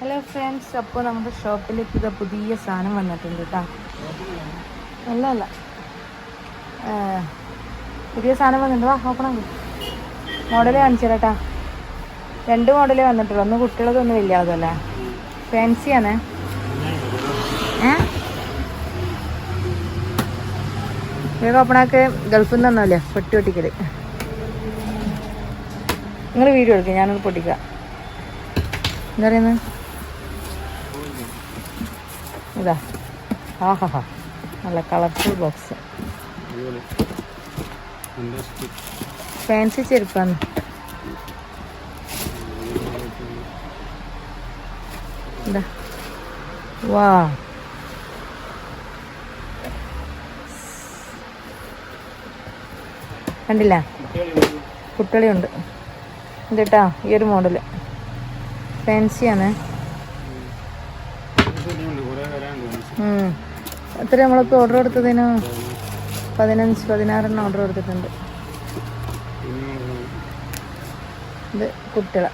Hello friends അപ്പോൾ നമ്മുടെ ഷോപ്പിലേക്ക് ഇത് പുതിയ സാധനം വന്നിട്ടുണ്ട് കേട്ടോ അല്ല അല്ല പുതിയ സാധനം വന്നിട്ടുണ്ട്. വാ നോക്കണം മോഡൽ കാണിച്ചു രണ്ട് മോഡലേ വന്നിട്ടുള്ളൂ. ഒന്ന് കുട്ടികളതൊന്നും അതല്ലേ ഫാൻസിയാണേ ഏ? വേഗം ഓപ്പണാക്ക് ഗൾഫിൽ നിന്ന് തന്നല്ലേ പൊട്ടി പൊട്ടിക്കൽ നിങ്ങൾ വീഡിയോ എടുക്കുക ഞാനത് പൊട്ടിക്കാം. എന്താ പറയുന്നത് ഇതാ. ആഹാ നല്ല കളർഫുൾ ബോക്സ് ഫാൻസി ചെരുപ്പാണ്. ഇതാ. വാ. കണ്ടില്ല? കുട്ടികളുണ്ട് ഇതേട്ടാ ഈ ഒരു മോഡൽ ഫാൻസിയാണ് എത്ര നമ്മളിപ്പോൾ ഓർഡർ കൊടുത്തതിന് പതിനഞ്ച് പതിനാറെണ്ണം ഓർഡർ കൊടുത്തിട്ടുണ്ട് ഇത് കുട്ടികളെ.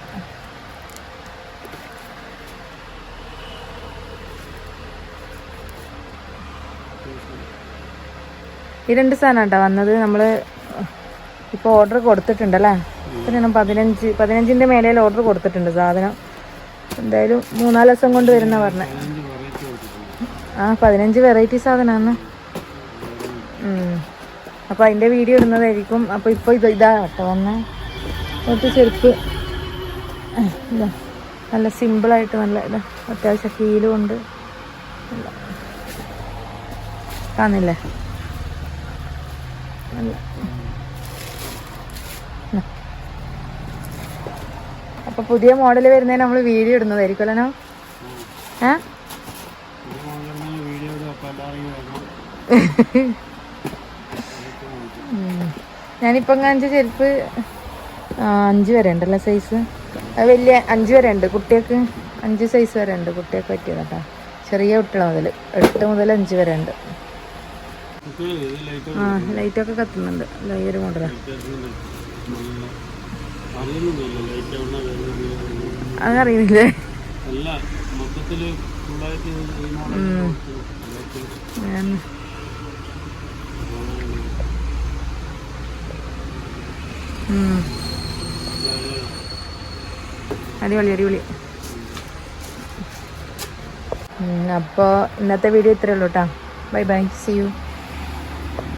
ഈ രണ്ട് സാധനം കേട്ടോ വന്നത്. നമ്മൾ ഇപ്പോൾ ഓർഡർ കൊടുത്തിട്ടുണ്ടല്ലേ? എത്രയാണ് പതിനഞ്ച് പതിനഞ്ചിന്റെ മേലെ ഓർഡർ കൊടുത്തിട്ടുണ്ട് സാധനം. എന്തായാലും മൂന്നാൽ ദിവസം കൊണ്ട് വരുന്ന പറഞ്ഞത് ആ പതിനഞ്ച് വെറൈറ്റി സാധനമാണ് അപ്പോൾ അതിന്റെ വീഡിയോ ഇടുന്നതായിരിക്കും. അപ്പോൾ ഇപ്പോൾ ഇത് ഇതാ കേട്ടോ വന്ന്. കുറച്ച് ചെരുപ്പ്. നല്ല സിമ്പിളായിട്ട് നല്ല അത്യാവശ്യം ഹീലും ഉണ്ട്. കാണില്ലേ നല്ല. പുതിയ മോഡൽ വരുന്നതിന് നമ്മൾ വീഡിയോ ഇടുന്നതായിരിക്കും അല്ലേ ഏ. ഞാനിപ്പം കാണിച്ച ചെരുപ്പ് അഞ്ച് വരെ ഉണ്ടല്ലോ സൈസ് അത് വലിയ അഞ്ച് വരെ ഉണ്ട്. കുട്ടികൾക്ക് അഞ്ച് സൈസ് വരെ ഉണ്ട്. കുട്ടികൾക്ക് പറ്റിയത് കേട്ടോ. ചെറിയ കുട്ടികൾ മുതൽ എട്ട് മുതൽ അഞ്ച് വരെ ഉണ്ട്. ആ ലൈറ്റൊക്കെ കത്തുന്നുണ്ട്. ഈ ഒരു മോഡലാണ് അതറിയുന്നില്ലേ അടിപൊളി അടിപൊളി. അപ്പോൾ ഇന്നത്തെ വീഡിയോ ഇത്രയേ ഉള്ളൂ കേട്ടോ ബൈ ബൈ സി യു